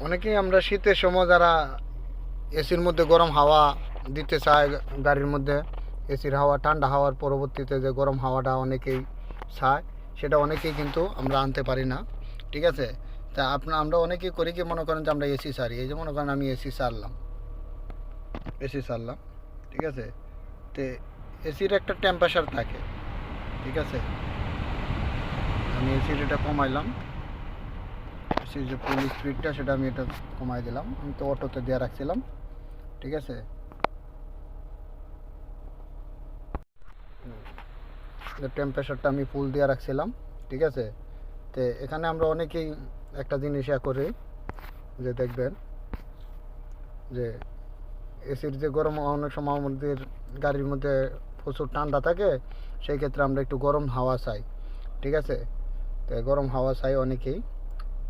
অনেকেই আমরা শীতের সময় যারা এসির মধ্যে গরম হাওয়া দিতে চায় গাড়ির মধ্যে, এসির হাওয়া, ঠান্ডা হাওয়ার পরবর্তীতে যে গরম হাওয়াটা অনেকেই চায়, সেটা অনেকেই কিন্তু আমরা আনতে পারি না। ঠিক আছে? তা আপনার আমরা অনেকেই করি কি, মনে করেন যে আমরা এসি সারি। এই যে মনে করেন আমি এসি সারলাম। এসি সারলাম। ঠিক আছে? তে এসির একটা টেম্পারেচার থাকে। ঠিক আছে? আমি এসির এটা কমাইলাম। সেই যে ফুল স্পিডটা সেটা আমি এটা কমাই দিলাম। আমি তো অটোতে দেওয়া রাখছিলাম। ঠিক আছে? টেম্পারেচারটা আমি ফুল দেওয়া রাখছিলাম। ঠিক আছে? তো এখানে আমরা অনেকেই একটা জিনিস ইয়া করি, যে দেখবেন, যে এসির যে গরম অনেক সময় আমাদের গাড়ির মধ্যে প্রচুর ঠান্ডা থাকে, সেই ক্ষেত্রে আমরা একটু গরম হাওয়া চাই। ঠিক আছে? তো গরম হাওয়া চাই অনেকেই।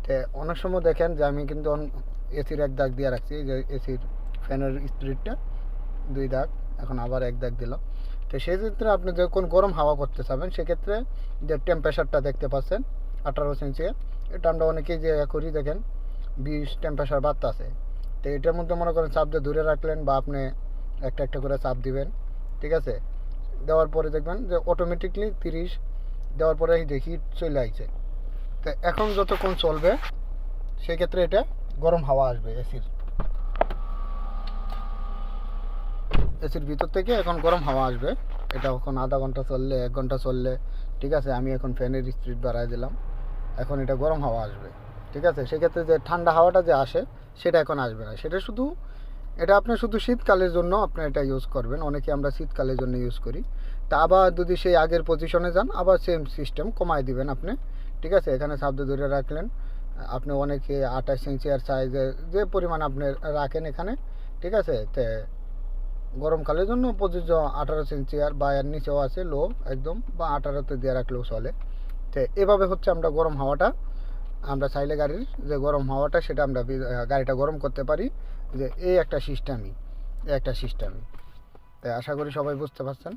তো অনেক সময় দেখেন যে আমি কিন্তু এসির এক দাগ দিয়ে রাখছি যে এসির ফ্যানের স্পিডটা দুই দাগ, এখন আবার এক দাগ দিলাম তো সেই ক্ষেত্রে আপনি যখন গরম হাওয়া করতে চাবেন, সেক্ষেত্রে যে টেম্পারেচারটা দেখতে পাচ্ছেন, আঠারো সেন্সিয়ার এটা আমরা অনেকেই যে করি, দেখেন বিশ টেম্পারেচার বাড়তে আছে। তো এটার মধ্যে মনে করেন চাপ দিয়ে দূরে রাখলেন বা আপনি একটা একটা করে চাপ দিবেন, ঠিক আছে? দেওয়ার পরে দেখবেন যে অটোমেটিকলি তিরিশ, দেওয়ার পরে দেখি চলে আইছে। তো এখন যতক্ষণ চলবে, সেক্ষেত্রে এটা গরম হাওয়া আসবে এসির এসির ভিতর থেকে এখন গরম হাওয়া আসবে। এটা এখন আধা ঘণ্টা চললে, এক ঘণ্টা চললে, ঠিক আছে, আমি এখন ফ্যানের স্পিড বাড়াই দিলাম। এখন এটা গরম হাওয়া আসবে, ঠিক আছে? সেক্ষেত্রে যে ঠান্ডা হাওয়াটা যে আসে, সেটা এখন আসবে না। সেটা শুধু, এটা আপনি শুধু শীতকালের জন্য আপনি এটা ইউজ করবেন। অনেকে আমরা শীতকালের জন্য ইউজ করি। তা আবার যদি সেই আগের পজিশনে যান, আবার সেম সিস্টেম কমায় দিবেন আপনি। ঠিক আছে? এখানে শব্দ ধরে রাখলেন। আপনি অনেকে আঠাশ ইঞ্চি আর সাইজে যে পরিমাণ আপনি রাখেন এখানে, ঠিক আছে? তে গরমকালের জন্য প্রযোজ্য আঠারো ইঞ্চি আর বা এর নিচেও আছে লো একদম, বা আঠারোতে দিয়ে রাখলেও চলে। তো এভাবে হচ্ছে আমরা গরম হাওয়াটা, আমরা চাইলে গাড়ির যে গরম হাওয়াটা, সেটা আমরা গাড়িটা গরম করতে পারি যে এই একটা সিস্টেমই একটা সিস্টেমই তাই আশা করি সবাই বুঝতে পারছেন।